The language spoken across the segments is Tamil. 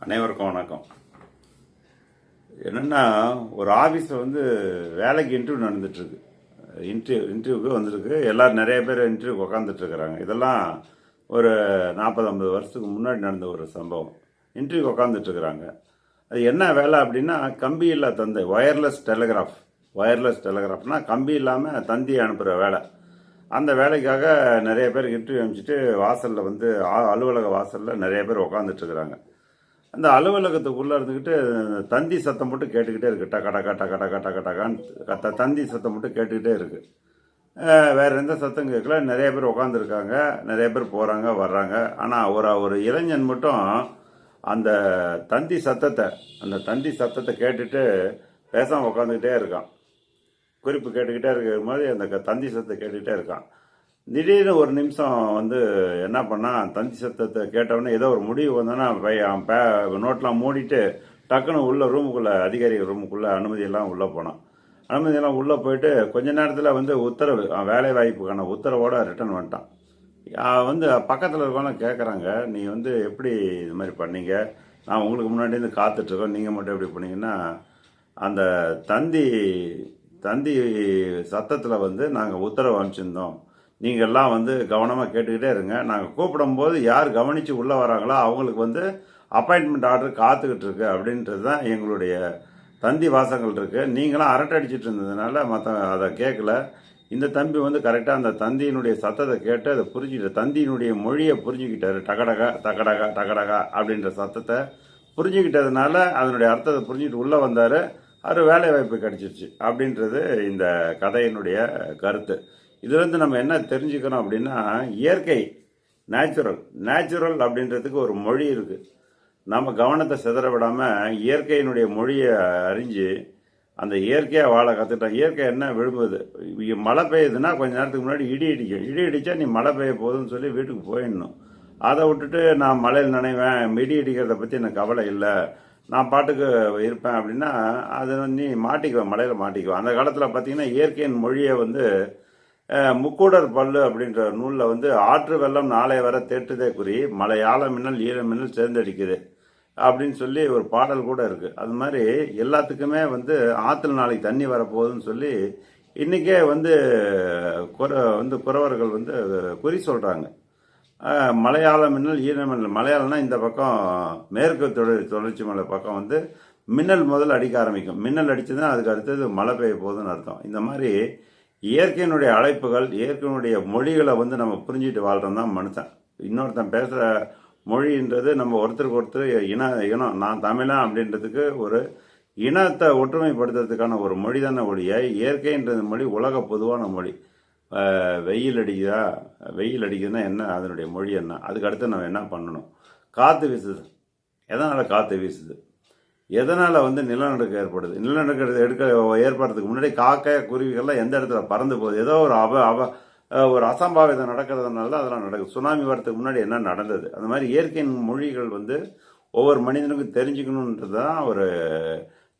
அனைவருக்கும் வணக்கம். என்னென்னா ஒரு ஆஃபீஸில் வந்து வேலைக்கு இன்டர்வியூ நடந்துட்டுருக்கு. இன்டர்வியூ இன்டர்வியூக்கு வந்திருக்கு. எல்லோரும் நிறைய பேர் இன்டர்வியூக்கு உக்காந்துட்டுருக்குறாங்க. இதெல்லாம் ஒரு நாற்பது ஐம்பது வருஷத்துக்கு முன்னாடி நடந்த ஒரு சம்பவம். இன்டர்வியூக்கு உக்காந்துட்டுருக்குறாங்க. அது என்ன வேலை அப்படின்னா கம்பி இல்லை தந்தை ஒயர்லெஸ் டெலிகிராஃப் ஒயர்லெஸ் டெலிகிராஃப்னால் கம்பி இல்லாமல் தந்தி அனுப்புகிற வேலை. அந்த வேலைக்காக நிறைய பேர் இன்டர்வியூ அனுப்பிச்சிட்டு வாசலில் வந்து அலுவலக வாசலில் நிறைய பேர் உக்காந்துட்டுருக்குறாங்க. அந்த அலுவலகத்துக்குள்ளே இருந்துக்கிட்டு தந்தி சத்தம் மட்டும் கேட்டுக்கிட்டே இருக்குது டக்கா டக்கா டக்கா டக்கா டக டகான்னு கத்த தந்தி சத்தம் மட்டும் கேட்டுக்கிட்டே இருக்குது வேறு வேற எந்த சத்தம் கேட்கல. நிறைய பேர் உட்காந்துருக்காங்க நிறைய பேர் போகிறாங்க வர்றாங்க. ஆனால் ஒரு ஒரு இளைஞன் மட்டும் அந்த தந்தி சத்தத்தை அந்த தந்தி சத்தத்தை கேட்டுட்டு பேசாமல் உட்காந்துக்கிட்டே இருக்கான். குறிப்பு கேட்டுக்கிட்டே இருக்கிற மாதிரி அந்த தந்தி சத்தத்தை கேட்டுக்கிட்டே இருக்கான். திடீர்னு ஒரு நிமிஷம் வந்து என்ன பண்ணான் தந்தி சத்தத்தை கேட்டவொடனே ஏதோ ஒரு முடிவு வந்தோன்னா அவன் பே நோட்லாம் மூடிட்டு டக்குன்னு உள்ளே ரூமுக்குள்ளே அதிகாரி ரூமுக்குள்ளே அனுமதியெல்லாம் உள்ளே போனான். அனுமதியெல்லாம் உள்ளே போயிட்டு கொஞ்ச நேரத்தில் வந்து உத்தரவு வேலை வாய்ப்புக்கான உத்தரவோட ரிட்டர்ன் வந்துட்டான். வந்து பக்கத்தில் இருக்கவங்க கேட்குறாங்க நீ வந்து எப்படி இது மாதிரி பண்ணீங்க? நான் உங்களுக்கு முன்னாடி இருந்து காத்துட்ருக்கோம் நீங்கள் மட்டும் எப்படி பண்ணீங்கன்னா அந்த தந்தி தந்தி சத்தத்தில் வந்து நாங்கள் உத்தரவு அனுப்பிச்சிருந்தோம். நீங்கள்லாம் வந்து கவனமாக கேட்டுக்கிட்டே இருங்க. நாங்கள் கூப்பிடும்போது யார் கவனித்து உள்ளே வராங்களோ அவங்களுக்கு வந்து அப்பாயின்மெண்ட் ஆர்டர் காத்துக்கிட்டு இருக்கு அப்படின்றது தான் எங்களுடைய தந்தி வாசங்கள் இருக்குது நீங்களாம் அரட்டை அடிச்சிட்டு இருந்ததுனால மற்ற அதை கேட்கல இந்த தம்பி வந்து கரெக்டாக அந்த தந்தியினுடைய சத்தத்தை கேட்டு அதை புரிஞ்சுக்கிட்டு தந்தியினுடைய மொழியை புரிஞ்சுக்கிட்டாரு. டகடகா டகடகா டகடகா அப்படின்ற சத்தத்தை புரிஞ்சுக்கிட்டதுனால அதனுடைய அர்த்தத்தை புரிஞ்சுக்கிட்டு உள்ளே வந்தார். அவர் வேலை வாய்ப்பு கிடைச்சிருச்சு அப்படின்றது இந்த கதையினுடைய கருத்து. இதுலேருந்து நம்ம என்ன தெரிஞ்சுக்கணும் அப்படின்னா இயற்கை நேச்சுரல் நேச்சுரல் அப்படின்றதுக்கு ஒரு மொழி இருக்குது நம்ம கவனத்தை சிதற விடாமல் இயற்கையினுடைய மொழியை அறிஞ்சு அந்த இயற்கையாக வாழ கற்றுட்டோம் இயற்கை என்ன விரும்புது மழை பெய்யுதுன்னா கொஞ்ச நேரத்துக்கு முன்னாடி இடி இடிக்கும் இடி அடித்தா நீ மழை பெய்ய போகுதுன்னு சொல்லி வீட்டுக்கு போயிடணும். அதை விட்டுட்டு நான் மழையில் நினைவேன் இடி அடிக்கிறத பற்றி எனக்கு கவலை இல்லை. நான் பாட்டுக்கு இருப்பேன் அப்படின்னா அது வந்து நீ மாட்டிக்குவேன் மழையில் மாட்டிக்குவேன் அந்த காலத்தில் பார்த்தீங்கன்னா இயற்கையின் மொழியை வந்து முக்கூடர் பல்லு அப்படின்ற நூலில் வந்து ஆற்று வெள்ளம் நாளை வர தேட்டுதே குறி மலையாள மின்னல் ஈழ மின்னல் சேர்ந்தடிக்குது அப்படின்னு சொல்லி ஒரு பாடல் கூட இருக்குது அது மாதிரி எல்லாத்துக்குமே வந்து ஆற்றுல நாளைக்கு தண்ணி வரப்போகுதுன்னு சொல்லி இன்னைக்கே வந்து குற வந்து குறவர்கள் வந்து குறி சொல்கிறாங்க மலையாள மின்னல் ஈர மின்னல். மலையாளம்னா இந்த பக்கம் மேற்கு தொடர் தொடர்ச்சி மலை பக்கம் வந்து மின்னல் முதல்ல அடிக்க ஆரம்பிக்கும். மின்னல் அடிச்சதுன்னா அதுக்கு அடுத்தது மழை பெய்ய போகுதுன்னு அர்த்தம். இந்த மாதிரி இயற்கையினுடைய அழைப்புகள் இயற்கையினுடைய மொழிகளை வந்து நம்ம புரிஞ்சுட்டு வாழ்கிறோம் தான் மனுஷன். இன்னொருத்தன் பேசுகிற மொழின்றது நம்ம ஒருத்தருக்கு ஒருத்தர் இன இனம் நான் தமிழன் அப்படின்றதுக்கு ஒரு இனத்தை ஒற்றுமைப்படுத்துறதுக்கான ஒரு மொழி தானே ஒழிய இயற்கைன்றது மொழி உலக பொதுவான மொழி. வெயில் அடிக்குதா? வெயில் அடிக்குதுன்னா என்ன? அதனுடைய மொழி என்ன? அதுக்கு அடுத்து நம்ம என்ன பண்ணணும்? காற்று வீசுது. எதனால் காற்று வீசுது? எதனால் வந்து நிலநடுக்கம் ஏற்படுது? நிலநடுக்கம் எடுக்க ஏற்படுறதுக்கு முன்னாடி காக்கை குருவிகள்லாம் எந்த இடத்துல பறந்து போகுது? ஏதோ ஒரு அவ அவ ஒரு அசம்பாவிதம் நடக்கிறதுனால தான் அதெல்லாம் நடக்குது. சுனாமி வரதுக்கு முன்னாடி என்ன நடந்தது? அந்த மாதிரி இயற்கையின் மொழிகள் வந்து ஒவ்வொரு மனிதனுக்கும் தெரிஞ்சுக்கணுன்றது தான் ஒரு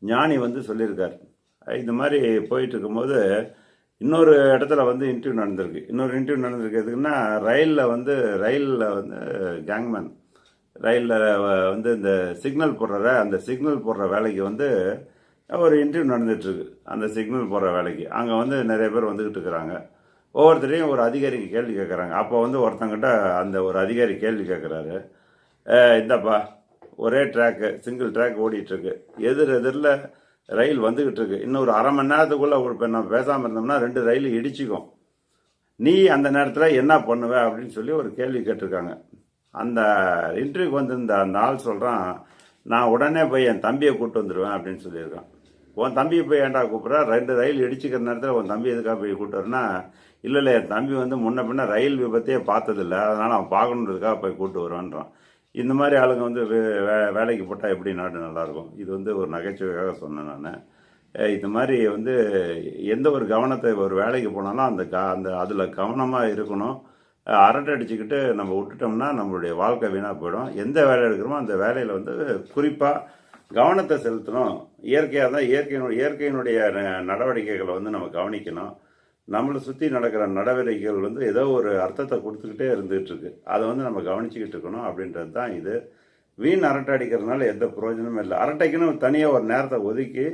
ஞானி வந்து சொல்லியிருக்கார். இந்த மாதிரி போயிட்டு இருக்கும்போது இன்னொரு இடத்துல வந்து இன்டர்வியூ நடந்திருக்கு. இன்னொரு இன்டர்வியூ நடந்திருக்கு எதுக்குன்னா ரயிலில் வந்து ரயிலில் வந்து கேங்மேன் ரயிலில் வந்து இந்த சிக்னல் போடுற அந்த சிக்னல் போடுற வேலைக்கு வந்து ஒரு இன்டர்வியூ நடந்துகிட்ருக்கு அந்த சிக்னல் போடுற வேலைக்கு. அங்கே வந்து நிறைய பேர் வந்துக்கிட்டு இருக்கிறாங்க. ஒவ்வொருத்தரையும் ஒரு அதிகாரிக்கு கேள்வி கேட்குறாங்க அப்போ வந்து ஒருத்தங்கிட்ட அந்த ஒரு அதிகாரி கேள்வி கேட்குறாரு இந்தப்பா ஒரே ட்ராக்கு சிங்கிள் ட்ராக் ஓடிட்டுருக்கு. எதிர் எதிரில் ரயில் வந்துக்கிட்டு இருக்கு இன்னும் ஒரு அரை மணி நேரத்துக்குள்ளே இப்போ நம்ம பேசாமல் இருந்தோம்னா ரெண்டு ரயில் இடிச்சிக்கும். நீ அந்த நேரத்தில் என்ன பண்ணுவ? அப்படின்னு சொல்லி ஒரு கேள்வி கேட்டிருக்காங்க. அந்த இன்டர்வியூக்கு வந்திருந்த அந்த ஆள் சொல்கிறான் நான் உடனே போய் என் தம்பியை கூப்பிட்டு வந்துடுவேன் அப்படின்னு சொல்லியிருக்கான். உன் தம்பியை போய் ஏன்டா கூப்பிட்றா? ரெண்டு ரயில் இடிச்சிக்கிற நேரத்தில் உன் தம்பி எதுக்காக போய் கூப்பிட்டுறனா இல்லை இல்லை என் தம்பி வந்து முன்ன பின்ன ரயில் விபத்தையே பார்த்ததில்ல அதனால் அவன் பார்க்கணுன்றதுக்காக போய் கூப்பிட்டு வருவான்றான். இந்த மாதிரி ஆளுங்க வந்து வே- வே- வேலைக்கு போட்டால் எப்படி நாடு நல்லாயிருக்கும் இது வந்து ஒரு நகைச்சுவைக்காக சொன்னேன் நான். இந்த மாதிரி வந்து எந்த ஒரு கவனத்தை ஒரு வேலைக்கு போனாலும் அந்த க அந்த அதில் கவனமாக இருக்கணும். அரண்டை அரட்டை அடிச்சுக்கிட்டு நம்ம விட்டுட்டோம்னா நம்மளுடைய வாழ்க்கை வீணாக போயிடும். எந்த வேலை எடுக்கிறோமோ அந்த வேலையில் வந்து குறிப்பாக கவனத்தை செலுத்தணும். இயற்கையாக தான் இயற்கையினுடைய இயற்கையினுடைய நடவடிக்கைகளை வந்து நம்ம கவனிக்கணும். நம்மளை சுற்றி நடக்கிற நடவடிக்கைகள் வந்து ஏதோ ஒரு அர்த்தத்தை கொடுத்துக்கிட்டே இருந்துகிட்டு இருக்கு. அதை வந்து நம்ம கவனிச்சுக்கிட்டு இருக்கணும் அப்படின்றது தான் இது. வீண் அரட்டை அடிக்கிறதுனால எந்த பிரயோஜனமும் இல்லை. அரட்டைக்குன்னு தனியாக ஒரு நேரத்தை ஒதுக்கி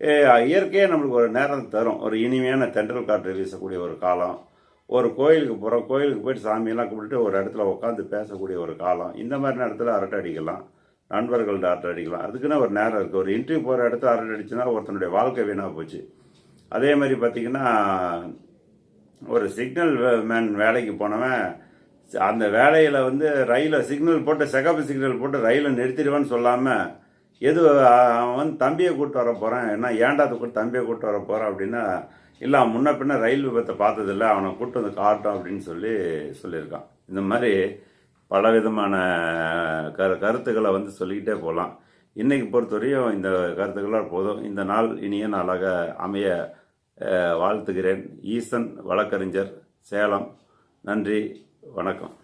இயற்கையாக இயற்கையே நம்மளுக்கு ஒரு நேரம் தரும். ஒரு இனிமையான தென்றல் காற்று வீசக்கூடிய ஒரு காலம். ஒரு கோயிலுக்கு போகிறோம் கோயிலுக்கு போயிட்டு சாமியெல்லாம் கும்பிட்டுட்டு ஒரு இடத்துல உட்காந்து பேசக்கூடிய ஒரு காலம். இந்த மாதிரி நேரத்தில் அரட்டை அடிக்கலாம். நண்பர்கள்ட்ட அரட்டை அடிக்கலாம். அதுக்குன்னு ஒரு நேரம் இருக்குது ஒரு இன்டர்வியூ போகிற இடத்துல அரட்டை அடிச்சுன்னா ஒருத்தனுடைய வாழ்க்கை வீணாக போச்சு. அதே மாதிரி பார்த்தீங்கன்னா ஒரு சிக்னல் மேன் வேலைக்கு போனவன் அந்த வேலையில் வந்து ரயிலை சிக்னல் போட்டு செகப்பு சிக்னல் போட்டு ரயிலை நிறுத்திடுவேன்னு சொல்லாமல் எது அவன் வந்து தம்பியை கூப்பிட்டு வர போகிறேன் என்ன ஏன்டா அது கூட தம்பியை கூப்பிட்டு வர போகிறான் அப்படின்னா இல்லை அவன் முன்ன பின்ன ரயில் விபத்தை பார்த்ததில்ல அவனை கூட்டு வந்து காட்டும் அப்படின்னு சொல்லி சொல்லியிருக்கான். இந்த மாதிரி பலவிதமான கரு கருத்துக்களை வந்து சொல்லிக்கிட்டே போகலாம். இன்றைக்கி பொறுத்தவரையும் இந்த கருத்துக்களால் போதும். இந்த நாள் இனிய நாளாக அமைய வாழ்த்துகிறேன். ஈசன் வழக்கறிஞர் சேலம். நன்றி வணக்கம்.